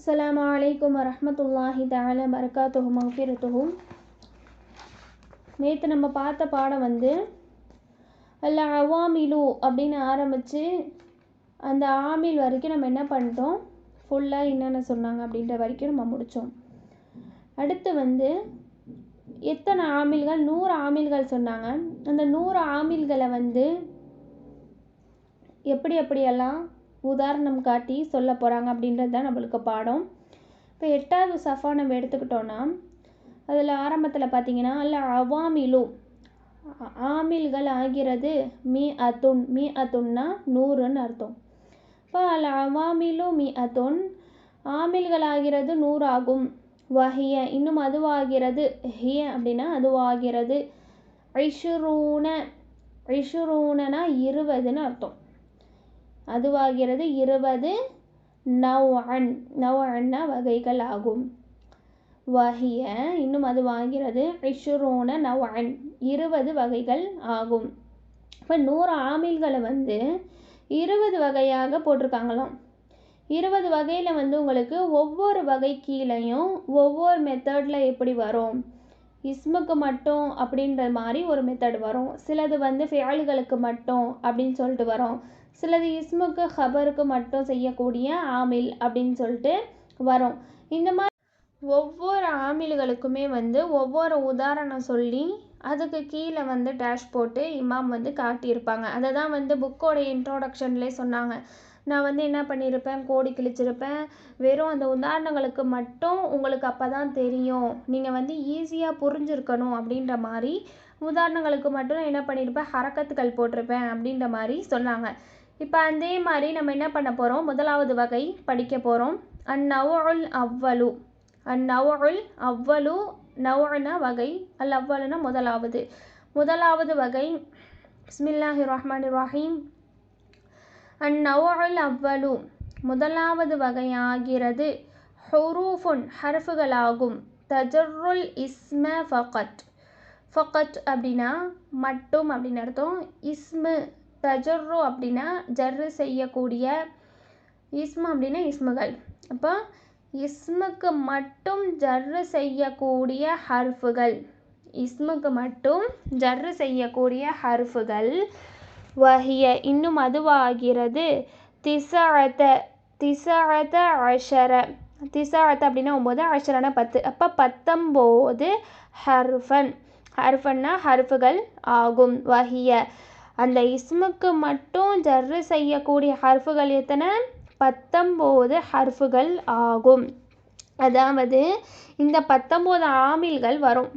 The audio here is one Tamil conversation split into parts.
السلام عليكم ورحمة الله تعالى بركاته மகஃபிரத்துஹு நேற்று நம்ம பார்த்த பாடம் வந்து அல்ல அவாமிலு அப்படின்னு ஆரம்பித்து அந்த ஆமில் வரைக்கும் நம்ம என்ன பண்ணிட்டோம் ஃபுல்லாக என்னென்ன சொன்னாங்க அப்படின்ற வரைக்கும் நம்ம முடித்தோம் அடுத்து வந்து எத்தனை ஆமில்கள் நூறு ஆமில்கள் சொன்னாங்க அந்த நூறு ஆமில்களை வந்து எப்படி எப்படியெல்லாம் உதாரணம் காட்டி சொல்ல போகிறாங்க அப்படின்றது தான் நம்மளுக்கு பாடம். இப்போ எட்டாவது சஃபா நம்ம எடுத்துக்கிட்டோன்னா அதில் ஆரம்பத்தில் பார்த்தீங்கன்னா அல்ல அவாமிலு ஆமில்கள் ஆகிறது மீ அத்துன் மீ அத்துன்னா நூறுன்னு அர்த்தம். இப்போ அல்ல அவாமிலு மீ அத்துன் ஆமில்கள் ஆகிறது நூறு ஆகும் வஹிய இன்னும் அதுவாகிறது ஹிய அப்படின்னா அதுவாகிறது. ஐஷுரூன ஐஷுரூனனா இருபதுன்னு அர்த்தம். அதுவாகிறது இருபது நவ்அன். நவ்அன்னா வகைகள் ஆகும் வஹிய இன்னும் அது வாங்கிறது ஐஷுரோன நவ்அன். இருபது வகைகள் ஆகும். இப்போ நூறு ஆமில்களை வந்து இருபது வகையாக போட்டிருக்காங்களாம். இருபது வகையில் வந்து உங்களுக்கு ஒவ்வொரு வகை கீழையும் ஒவ்வொரு மெத்தடில் எப்படி வரும்? இஸ்முக்கு மட்டும் அப்படின்ற மாதிரி ஒரு மெத்தட் வரும். சிலது வந்து ஃபேலுகளுக்கு மட்டும் அப்படின்னு சொல்லிட்டு வரும். சிலது இஸ்முக்கு ஹபருக்கு மட்டும் செய்யக்கூடிய ஆமில் அப்படின்னு சொல்லிட்டு வரும். இந்த மாதிரி ஒவ்வொரு ஆமில்களுக்குமே வந்து ஒவ்வொரு உதாரணம் சொல்லி அதுக்கு கீழே வந்து டேஷ் போட்டு இமாம் வந்து காட்டியிருப்பாங்க. அதை தான் வந்து புக்கோட இன்ட்ரோடக்ஷன்லேயே சொன்னாங்க. நான் வந்து என்ன பண்ணியிருப்பேன்? கோடி கிழிச்சிருப்பேன். வெறும் அந்த உதாரணங்களுக்கு மட்டும் உங்களுக்கு அப்போ தான் தெரியும். நீங்கள் வந்து ஈஸியாக புரிஞ்சிருக்கணும் அப்படின்ற மாதிரி உதாரணங்களுக்கு மட்டும் என்ன பண்ணியிருப்பேன்? ஹரக்கத்துக்கள் போட்டிருப்பேன் அப்படின்ற மாதிரி சொன்னாங்க. இப்போ அதே மாதிரி நம்ம என்ன பண்ண போகிறோம் முதலாவது வகை படிக்க போகிறோம் அந்நவுல் அவ்வலு. அந்நவுல் அவ்வலு நவுனா வகை. அல் அவ்வலுனா முதலாவது. முதலாவது வகை. பிஸ்மில்லாஹி ரஹ்மான் ரஹீம். அந்நவுல் அவ்வலு. முதலாவது வகையாகிறது. ஹுரூஃபுன் ஹர்ஃபுகளாகும். தஜருல் இஸ்ம ஃபகத். ஃபகத் அப்படின்னா மட்டும் அப்படின்னு அர்த்தம். இஸ்மு தஜர்ரு அப்படின்னா ஜர்ரு செய்யக்கூடிய இஸ்மு அப்படின்னா இஸ்முகள். அப்போ இஸ்முக்கு மட்டும் ஜர்ரு செய்யக்கூடிய ஹர்ஃபுகள். இஸ்முக்கு மட்டும் ஜர்ரு செய்யக்கூடிய ஹர்ஃபுகள் வஹிய. இன்னும் அதுவாகிறது திசாத்த திசாத்த அஷர. திசாத்த அப்படின்னா ஒம்பது அஷரான பத்து. அப்போ பத்தொம்போது ஹர்ஃபன். ஹர்ஃபன்னா ஹர்ஃபுகள் ஆகும் வஹிய. அந்த இஸ்முக்கு மட்டும் ஜர்ரு செய்யக்கூடிய ஹர்ஃபுகள் எத்தனை? பத்தொம்போது ஹர்ஃபுகள் ஆகும். அதாவது இந்த பத்தொம்போது ஆமில்கள் வரும்.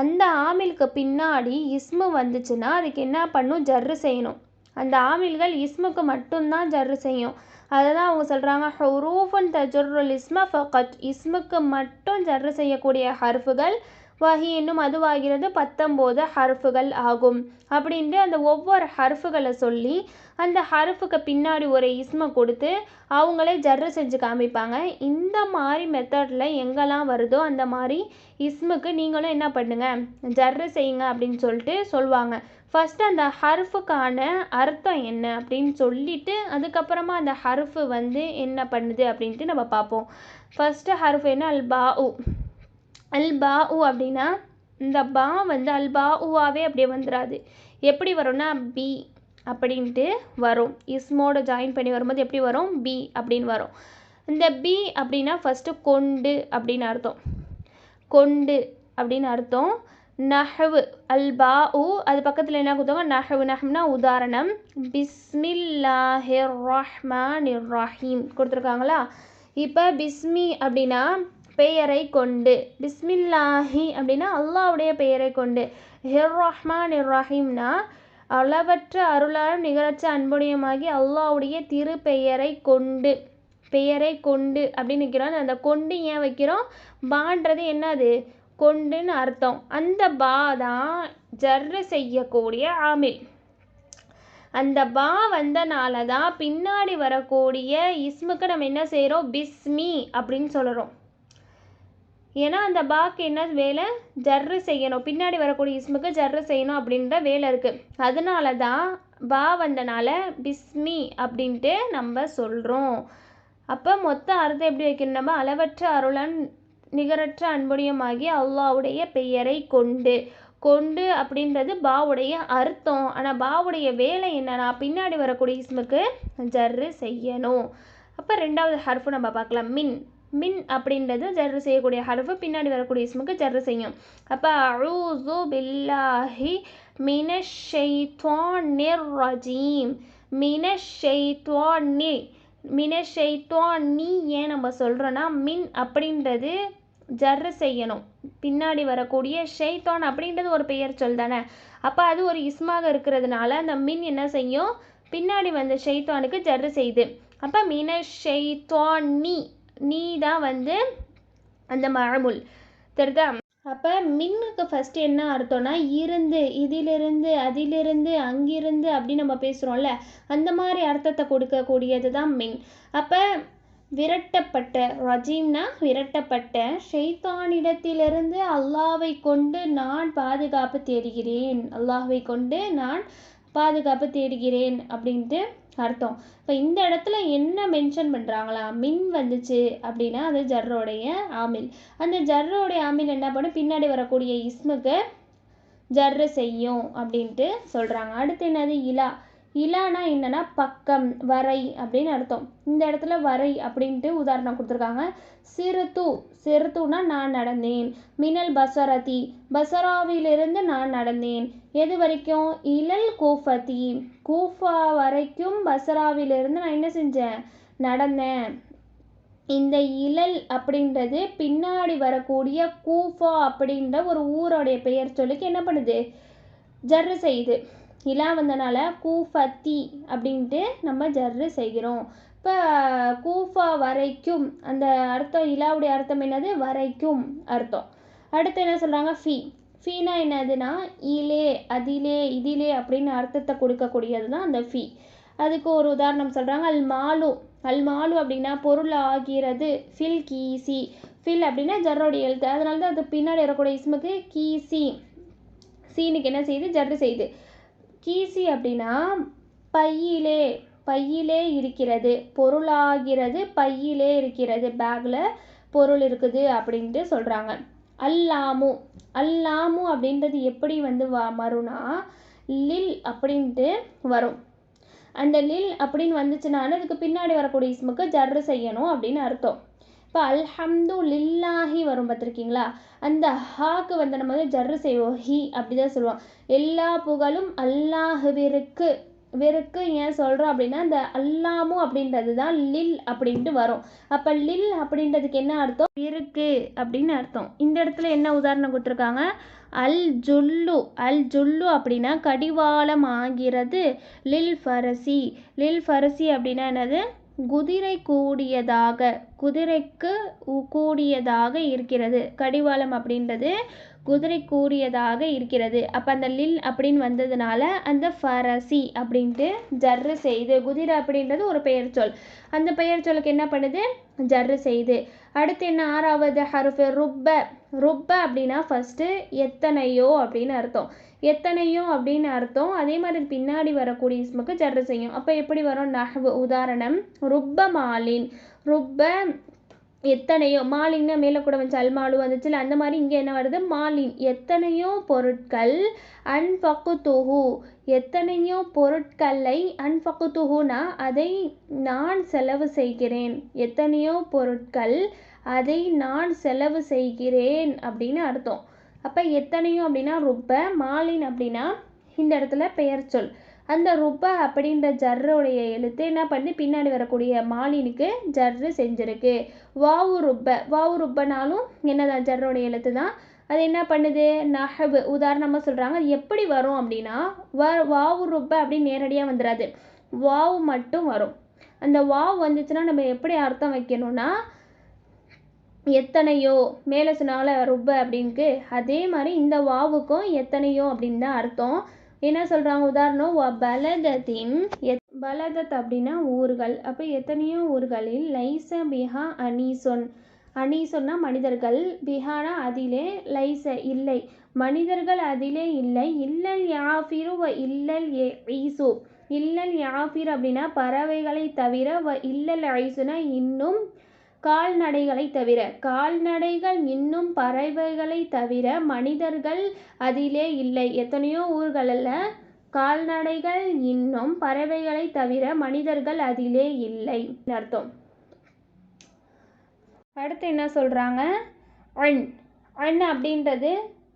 அந்த ஆமிலுக்கு பின்னாடி இஸ்மு வந்துச்சுன்னா அதுக்கு என்ன பண்ணும்? ஜர்ரு செய்யணும். அந்த ஆமில்கள் இஸ்முக்கு மட்டும்தான் ஜர்ரு செய்யும். அதை தான் அவங்க சொல்கிறாங்க ஹுரூஃபன் தஜுருல் இஸ்ம ஃபகத். இஸ்முக்கு மட்டும் ஜர்ரு செய்யக்கூடிய ஹர்ஃபுகள் வஹி இன்னும் அதுவாகிறது பத்தொம்போது ஹர்ஃபுகள் ஆகும். அப்படின்ட்டு அந்த ஒவ்வொரு ஹர்ஃபுகளை சொல்லி அந்த ஹர்ஃபுக்கு பின்னாடி ஒரு இஸ்மை கொடுத்து அவங்களே ஜர்ரு செஞ்சு காமிப்பாங்க. இந்த மாதிரி மெத்தடில் எங்கெல்லாம் வருதோ அந்த மாதிரி இஸ்முக்கு நீங்களும் என்ன பண்ணுங்க ஜர்ரு செய்யுங்க அப்படின்னு சொல்லிட்டு சொல்லுவாங்க ஃபஸ்ட்டு அந்த ஹர்ஃபுக்கான அர்த்தம் என்ன அப்படின்னு சொல்லிட்டு அதுக்கப்புறமா அந்த ஹர்ஃபு வந்து என்ன பண்ணுது அப்படின்ட்டு நம்ம பார்ப்போம். ஃபஸ்ட்டு ஹர்ஃப் என்ன? அல் பா உ அல் பா உ அப்படின்னா இந்த பா வந்து அல் பா உவாவே அப்படியே வந்துடாது எப்படி வரும்னா பி அப்படின்ட்டு வரும். இஸ்மோட ஜாயின் பண்ணி வரும்போது எப்படி வரும்? பி அப்படின்னு வரும். இந்த பி அப்படின்னா ஃபஸ்ட்டு கொண்டு அப்படின்னு அர்த்தம். கொண்டு அப்படின்னு அர்த்தம். நஹவு அல் பா உ அது பக்கத்தில் என்ன கொடுத்தாங்க? நஹவு. நஹம்னா உதாரணம். பிஸ்மில்லாஹிர் ரஹ்மான் ரஹீம் கொடுத்துருக்காங்களா? இப்போ பிஸ்மி அப்படின்னா பெயரை கொண்டு. பிஸ்மில்லாஹி அப்படின்னா அல்லாவுடைய பெயரை கொண்டு. ஹிர் ரஹ்மான் இர் ரஹீம்னா அளவற்ற அருளாலும் நிகரற்ற அன்புடையமாகி அல்லாவுடைய திரு பெயரை கொண்டு. பெயரை கொண்டு அப்படின்னு வைக்கிறோம் அந்த கொண்டு ஏன் வைக்கிறோம்? பான்றது என்னது? கொண்டுன்னு அர்த்தம். அந்த பா தான் ஜர்ரு செய்யக்கூடிய ஆமில். அந்த பா வந்தனால தான் பின்னாடி வரக்கூடிய இஸ்முக்கு நம்ம என்ன செய்கிறோம் பிஸ்மி அப்படின்னு சொல்கிறோம் ஏன்னா அந்த பாக்கு என்ன வேலை? ஜர்ரு செய்யணும். பின்னாடி வரக்கூடிய இஸ்முக்கு ஜர்ரு செய்யணும் அப்படின்ற வேலை இருக்குது அதனால தான் பா வந்தனால பிஸ்மி அப்படின்ட்டு நம்ம சொல்கிறோம் அப்போ மொத்த அர்த்தம் எப்படி வைக்கணும்? நம்ம அளவற்ற அருளன் நிகரற்ற அன்புடையமாகி அல்லாவுடைய பெயரை கொண்டு. கொண்டு அப்படின்றது பாவுடைய அர்த்தம். ஆனால் பாவுடைய வேலை என்னன்னா பின்னாடி வரக்கூடிய இஸ்முக்கு ஜர்ரு செய்யணும். அப்போ ரெண்டாவது ஹர்ஃபு நம்ம பார்க்கலாம். மின். மின் அப்படின்றது ஜர்ரு செய்யக்கூடிய ஹரஃபு பின்னாடி வரக்கூடிய இஸ்முக்கு ஜர்ரு செய்யும். அப்போ அழூசு பில்லாஹி மினஷைத்வானிர் ரஜீம் மினஷைத்வானி மினஷைத்வானி ஏன் நம்ம சொல்கிறோன்னா மின் அப்படின்றது ஜர்ரு செய்யணும். பின்னாடி வரக்கூடிய ஷெய்தான் அப்படின்றது ஒரு பெயர் சொல் தானே. அப்போ அது ஒரு இஸ்மாக இருக்கிறதுனால அந்த மின் என்ன செய்யும்? பின்னாடி வந்த ஷெய்தானுக்கு ஜர்ரு செய்யுது அப்போ மின ஷைத்வான் நீ தான் வந்து அந்த மழமுல் தெரியுதா அப்போ மின்னுக்கு ஃபஸ்ட்டு என்ன அர்த்தம்னா இருந்து இதிலிருந்து அதிலிருந்து அங்கிருந்து அப்படின்னு நம்ம பேசுகிறோம்ல அந்த மாதிரி அர்த்தத்தை கொடுக்கக்கூடியது தான் மின். அப்போ விரட்டப்பட்ட ரஜீம்னா விரட்டப்பட்ட ஷெய்தானிடத்திலிருந்து அல்லாவை கொண்டு நான் பாதுகாப்பு தேடுகிறேன். அல்லாஹை கொண்டு நான் பாதுகாப்பு தேடுகிறேன் அப்படின்ட்டு அர்த்தம். இப்போ இந்த இடத்துல என்ன மென்ஷன் பண்ணுறாங்களா மின் வந்துச்சு அப்படின்னா அது ஜர்ரோடைய ஆமில். அந்த ஜர்ரோடைய ஆமில் என்ன பண்ணும்? பின்னாடி வரக்கூடிய இஸ்முக்கு ஜர்ரு செய்யும் அப்படின்ட்டு சொல்கிறாங்க அடுத்து என்னது? இலா. இலானா என்னன்னா பக்கம் வரை அப்படின்னு அர்த்தம். இந்த இடத்துல வரை அப்படின்ட்டு உதாரணம் கொடுத்துருக்காங்க. சிறுத்து சிறுத்துனா நான் நடந்தேன். மினல் பசரதி பசராவிலிருந்து நான் நடந்தேன். எது வரைக்கும்? இலல் கூஃபதி. கூஃபா வரைக்கும் பசராவிலிருந்து நான் என்ன செஞ்சேன்? நடந்தேன். இந்த இலல் அப்படின்றது பின்னாடி வரக்கூடிய கூஃபா அப்படின்ற ஒரு ஊரோடைய பெயர் சொல்லிக்கு என்ன பண்ணுது? ஜர்ரு செய்யுது. இலா வந்தனால கூஃபத்தி அப்படின்ட்டு நம்ம ஜர்ரு செய்கிறோம். இப்போ கூஃபா வரைக்கும் அந்த அர்த்தம் இலாவுடைய அர்த்தம் என்னது? வரைக்கும் அர்த்தம். அடுத்து என்ன சொல்கிறாங்க ஃபீ. ஃபீனா என்னதுன்னா ஈலே அதிலே இதிலே அப்படின்னு அர்த்தத்தை கொடுக்கக்கூடியது தான் அந்த ஃபீ. அதுக்கு ஒரு உதாரணம் சொல்கிறாங்க அல் மாலு. அல் மாலு அப்படின்னா பொருள் ஆகிறது. ஃபில் கீசி. ஃபில் அப்படின்னா ஜர்ரோடைய எழுத்து. அதனால தான் அது பின்னாடி வரக்கூடிய இஸ்முக்கு கீசி. சீனுக்கு என்ன செய்யுது ஜர்ரு செய்யுது கீசி அப்படின்னா பையிலே பையிலே இருக்கிறது. பொருளாகிறது பையிலே இருக்கிறது. பேக்கில் பொருள் இருக்குது அப்படின்ட்டு சொல்கிறாங்க அல்லாமு. அல்லாமு அப்படின்றது எப்படி வந்து வ வரும்னா லில் அப்படின்ட்டு வரும். அந்த லில் அப்படின்னு வந்துச்சுனாலும் அதுக்கு பின்னாடி வரக்கூடிய இஸ்முக்கு ஜர்ரு செய்யணும் அப்படின்னு அர்த்தம். இப்போ அல்ஹம்து லில்லாஹி வரும் பார்த்துருக்கீங்களா? அந்த ஹாக்கு வந்து நம்ம வந்து ஜர்ரு செய்வோம். ஹி அப்படி தான் சொல்லுவோம் எல்லா புகழும் அல்லாஹுவிற்கு வெறுக்கு ஏன் சொல்கிறோம் அப்படின்னா அந்த அல்லாமும் அப்படின்றது தான் லில் அப்படின்ட்டு வரும். அப்போ லில் அப்படின்றதுக்கு என்ன அர்த்தம்? இருக்கு அப்படின்னு அர்த்தம். இந்த இடத்துல என்ன உதாரணம் கொடுத்துருக்காங்க? அல் ஜுல்லு. அல் ஜுல்லு அப்படின்னா கடிவாளம் ஆகிறது. லில் ஃபரசி. லில் ஃபரசி அப்படின்னா என்னது? குதிரை கூடியதாக குதிரைக்கு உ- கூடியதாக இருக்கிறது. கடிவாளம் அப்படின்றது குதிரை கூடியதாக இருக்கிறது. அப்போ அந்த லில் அப்படின்னு வந்ததுனால அந்த ஃபரசி அப்படின்ட்டு ஜர்ரு செய்து குதிரை அப்படின்றது ஒரு பெயர் சொல். அந்த பெயர் சொல்லுக்கு என்ன பண்ணுது? ஜர்ரு செய்து. அடுத்து என்ன ஆறாவது ஹருஃபு? ருப்ப. ருப்ப அப்படின்னா ஃபஸ்ட்டு எத்தனையோ அப்படின்னு அர்த்தம். எத்தனையோ அப்படின்னு அர்த்தம். அதே மாதிரி பின்னாடி வரக்கூடிய இஸ்முக்கு ஜர்ரு செய்யும். அப்போ எப்படி வரும்? நஹ்வு உதாரணம் ருப்ப மாலின். ருப்ப எத்தனையோ மாலின்னு மேலே கூட வந்து அல்மாலு வந்துச்சுல அந்த மாதிரி இங்கே என்ன வருது? மாலின். எத்தனையோ பொருட்கள் அன்பக்குத்துஹு எத்தனையோ பொருட்களை அன்பக்குத்துஹுனா அதை நான் செலவு செய்கிறேன். எத்தனையோ பொருட்கள் அதை நான் செலவு செய்கிறேன் அப்படின்னு அர்த்தம். அப்போ எத்தனையோ அப்படின்னா ருப்ப மாலின் அப்படின்னா இந்த இடத்துல பெயர் சொல். அந்த ருபா அப்படின்ற ஜர்ரோடைய எழுத்து என்ன பண்ணி? பின்னாடி வரக்கூடிய மாலினுக்கு ஜர்ரு செஞ்சிருக்கு. வாவு ருப்ப வாவு ருப்பனாலும் என்னதான்? ஜர்ரோடைய எழுத்து தான். அது என்ன பண்ணுது? நஹபு உதாரணமாக சொல்கிறாங்க அது எப்படி வரும் அப்படின்னா வ வாவு ருப்ப அப்படின்னு நேரடியாக வந்துடாது வாவு மட்டும் வரும். அந்த வாவு வந்துச்சுன்னா நம்ம எப்படி அர்த்தம் வைக்கணும்னா எத்தனையோ மேலே சொன்னால ருப்ப அப்படின்ட்டு அதே மாதிரி இந்த வாவுக்கும் எத்தனையோ அப்படின்னு தான் அர்த்தம். என்ன சொல்கிறாங்க உதாரணம் வ பலதத்தின் எத் பலதத் அப்படின்னா ஊர்கள். அப்போ எத்தனையோ ஊர்களில் லைச பிஹா அனீசொன். அனீசொன்னா மனிதர்கள். பிஹானா அதிலே லைச இல்லை. மனிதர்கள் அதிலே இல்லை. இல்லல் யாஃபிரு வ இல்லல் ஏ ஈசு. இல்லல் யாஃபிர் அப்படின்னா பறவைகளை தவிர வ இல்லல் ஐசுனா இன்னும் கால்நடைகளை தவிர கால்நடைகள் இன்னும் பறவைகளை தவிர மனிதர்கள் அதிலே இல்லை. எத்தனையோ ஊர்களில் கால்நடைகள் இன்னும் பறவைகளை தவிர மனிதர்கள் அதிலே இல்லை. அர்த்தம். அடுத்து என்ன சொல்கிறாங்க அண் அண் அப்படின்றது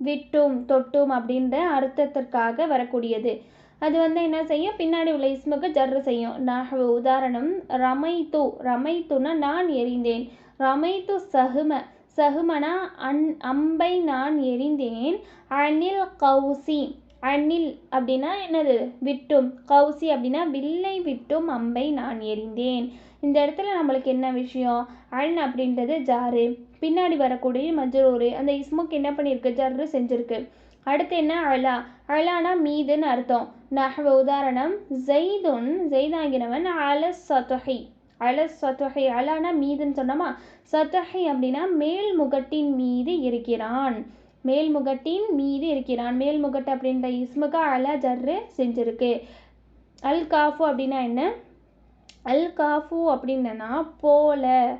விட்டும் தொட்டும் அப்படின்ற அர்த்தத்திற்காக வரக்கூடியது. அது வந்து என்ன செய்யும்? பின்னாடி உள்ள இஸ்முக்கு ஜர்ரு செய்யும். நான் உதாரணம் ரமைத்து ரமைத்துனா நான் எரிந்தேன் ரமைத்து சகும சகுமனா அன் அம்பை நான் எரிந்தேன் அனில் கௌசி அனில் அப்படின்னா என்னது? விட்டும். கௌசி அப்படின்னா வில்லை விட்டும் அம்பை நான் எறிந்தேன். இந்த இடத்துல நம்மளுக்கு என்ன விஷயம்? அன் அப்படின்றது ஜாரு. பின்னாடி வரக்கூடிய மஜ்ரூரு. அந்த இஸ்முக்கு என்ன பண்ணியிருக்கு? ஜர்ரு செஞ்சுருக்கு. அடுத்து என்ன? அழா அழானா மீதுன்னு அர்த்தம். நஹ்வ உதாரணம் ஜெய்துன் ஜெய்தாங்கிறவன் அல சதொஹை. அல சதொஹை அலானா மீதுன்னு சொன்னோமா? சதொஹை அப்படின்னா மேல் முகட்டின் மீது இருக்கிறான். மேல் முகட்டின் மீது இருக்கிறான். மேல்முகட்டு அப்படின்ற இஸ்முக்கு அல ஜர்ரு செஞ்சிருக்கு. அல் காஃபு அப்படின்னா என்ன? அல் காஃபு அப்படின்னா போல.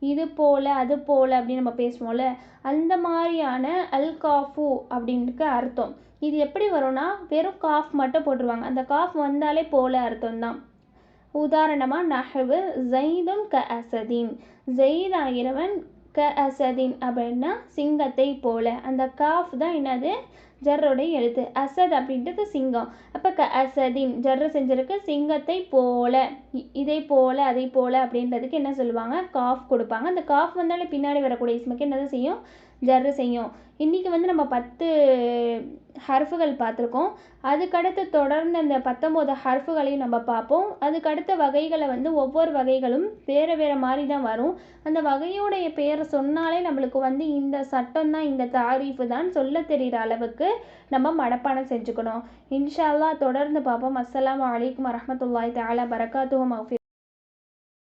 இது போல அது போல் அப்படின்னு நம்ம பேசுவோம்ல அந்த மாதிரியான அல் காஃபு அப்படின்ட்டு அர்த்தம். இது எப்படி வரும்னா வெறும் காஃப் மட்டும் போட்டுருவாங்க. அந்த காஃப் வந்தாலே போல அர்த்தம் தான் உதாரணமாக நஹவு ஜெய்துன் க அசதீன். ஜெயித் க அசதின் அப்படின்னா சிங்கத்தை போல. அந்த காஃப் தான் என்னது? ஜர்ரோடைய எழுத்து. அசத் அப்படின்றது சிங்கம். அப்போ க அசதின் ஜர்ரு செஞ்சிருக்கு சிங்கத்தை போல. இ- இதை போல அதை போல அப்படின்றதுக்கு என்ன சொல்லுவாங்க? காஃப் கொடுப்பாங்க. அந்த காஃப் வந்தாலே பின்னாடி வரக்கூடிய இஸ்முக்கு என்னது செய்யும்? ஜர்ரு செய்யும். இன்றைக்கி வந்து நம்ம பத்து ஹர்ஃபுகள் பார்த்துருக்கோம். அதுக்கடுத்து தொடர்ந்து அந்த பத்தொம்போது ஹர்ஃபுகளையும் நம்ம பார்ப்போம். அதுக்கடுத்த வகைகளை வந்து ஒவ்வொரு வகைகளும் வேறு வேறு மாதிரி தான் வரும். அந்த வகையோடைய பேரை சொன்னாலே நம்மளுக்கு வந்து இந்த சட்டம் தான் இந்த தாரீஃபு தான் சொல்ல தெரிகிற அளவுக்கு நம்ம மனப்பாடம் செஞ்சுக்கணும். இன்ஷா தொடர்ந்து பார்ப்போம். அஸ்லாம் வலைக்கம் வரமத்துல்லாய் தாலா பரகாத்துஹு. மஃபி